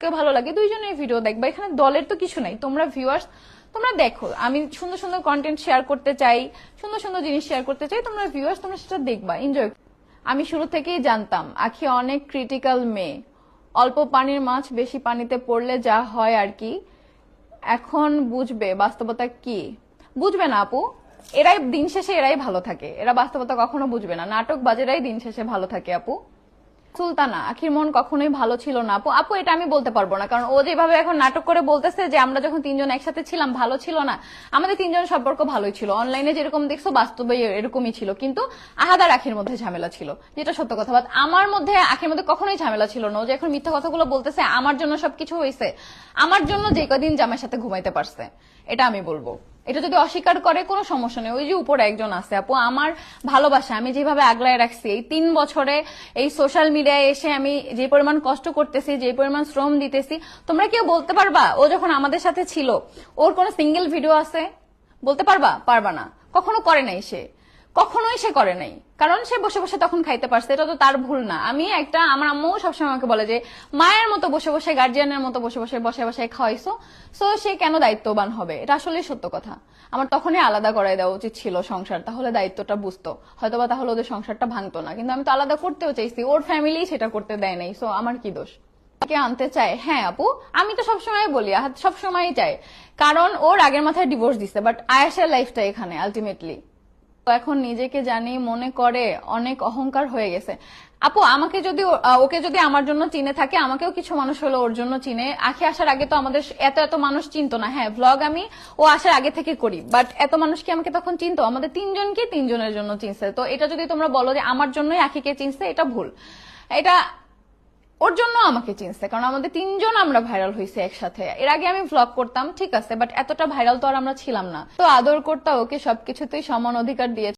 কে ভালো লাগে, দুইজনের ভিডিও দেখবা। এখানে দলের তো কিছু নাই। তোমরা ভিউয়ার্স তোমরা দেখো। আমি সুন্দর সুন্দর কন্টেন্ট শেয়ার করতে চাই, সুন্দর সুন্দর জিনিস শেয়ার করতে চাই, তোমরা ভিউয়ার্স তোমরা সেটা দেখবা এনজয় আমি শুরু থেকেই জানতাম, আখি অনেক ক্রিটিক্যাল মেয়ে। অল্প পানির মাছ, বেশি পানিতে পড়লে যা হয় আর কি। এখন বুঝবে বাস্তবতা কি? বুঝবে না আপু। এরাই দিন শেষে এরাই ভালো থাকে। এরা বাস্তবতা কখনো বুঝবে না। নাটক বাজেরাই দিন শেষে ভালো থাকে আপু। সুলতানা আখির মন কখনোই ভালো ছিল না। আপু আপু, এটা আমি বলতে পারব না, কারণ ও যেভাবে এখন নাটক করে বলতেছে যে আমরা যখন তিনজন একসাথে ছিলাম, ভালো ছিল না। আমাদের তিনজন সম্পর্ক ভালোই ছিল। অনলাইনে যেরকম দেখছ, বাস্তবে এরকমই ছিল। কিন্তু আহাদার আখির মধ্যে ঝামেলা ছিল, যেটা সত্য কথা। বাট আমার মধ্যে, আখির মধ্যে কখনোই ঝামেলা ছিল না। ও যে এখন মিথ্যা কথাগুলো বলতেছে, আমার জন্য সবকিছু হয়েছে আমার জন্য যে কদিন জামাইয়ের সাথে ঘুমাইতে পারছে, এটা আমি বলব। এটা যদি অস্বীকার করে, কোনো সমস্যা নেই। ওই যে উপরে একজন আছে, আপু, আমার ভালোবাসা, আমি যেভাবে আগলায় রাখছি, এই তিন বছরে এই সোশ্যাল মিডিয়ায় এসে আমি যে পরিমাণ কষ্ট করতেছি, যে পরিমাণ শ্রম দিতেছি, তোমরা কেউ বলতে পারবা? ও যখন আমাদের সাথে ছিল, ওর কোনো সিঙ্গেল ভিডিও আছে? বলতে পারবা? পারবা না। কখনো করে নাই সে। কখনোই সে করে নাই। কারণ সে বসে বসে তখন খাইতে পারছে, এটা তো তার ভুল না। আমি একটা, আমার আম্মু সবসময় আমাকে বলে যে, মায়ের মতো বসে বসে গার্জিয়ানের মতো বসে বসে বসে বসে খাওয়াইছো সো সে কেন দায়িত্ববান হবে? এটা আসলে সত্য কথা। আমার তখনই আলাদা করাই দেওয়া উচিত ছিল সংসার, তাহলে দায়িত্বটা বুঝতো। হয়তোবা তাহলে ওদের সংসারটা ভাঙতো না, কিন্তু আমি তো আলাদা করতেও চাইছি, ওর ফ্যামিলি সেটা করতে দেয় নাই সো আমার কি দোষ? আনতে চায়? হ্যাঁ আপু, আমি তো সবসময় বলি সবসময়ই চাই কারণ ওর আগের মাথায় ডিভোর্স দিছে বাট আয়াসের লাইফটা এখানে আলটিমেটলি এখন নিজেকে জানি মনে করে অনেক অহংকার হয়ে গেছে। আপু, আমাকে যদি ওকে যদি আমার জন্য চিনে থাকে, আমাকেও কিছু মানুষ হলো ওর জন্য চিনে। আখি আসার আগে তো আমাদের এত এত মানুষ চিনতো না। হ্যাঁ ভ্লগ আমি ও আসার আগে থেকে করি বাট এত মানুষ কি আমাকে তখন চিনতো? আমাদের তিনজনকে তিনজনের জন্য চিনছে। তো এটা যদি তোমরা বলো যে আমার জন্যই আখিকে চিনছে, এটা ভুল। এটা ওর জন্য আমাকে চিনছে, কারণ আমাদের তিনজন আমরা ভাইরাল হয়েছে একসাথে। এর আগে আমি ভ্লগ করতাম, ঠিক আছে বাট এতটা ভাইরাল তো আর আমরা ছিলাম না। তো আদর করতা ওকে সবকিছুতেই সমান অধিকার দিয়েছে।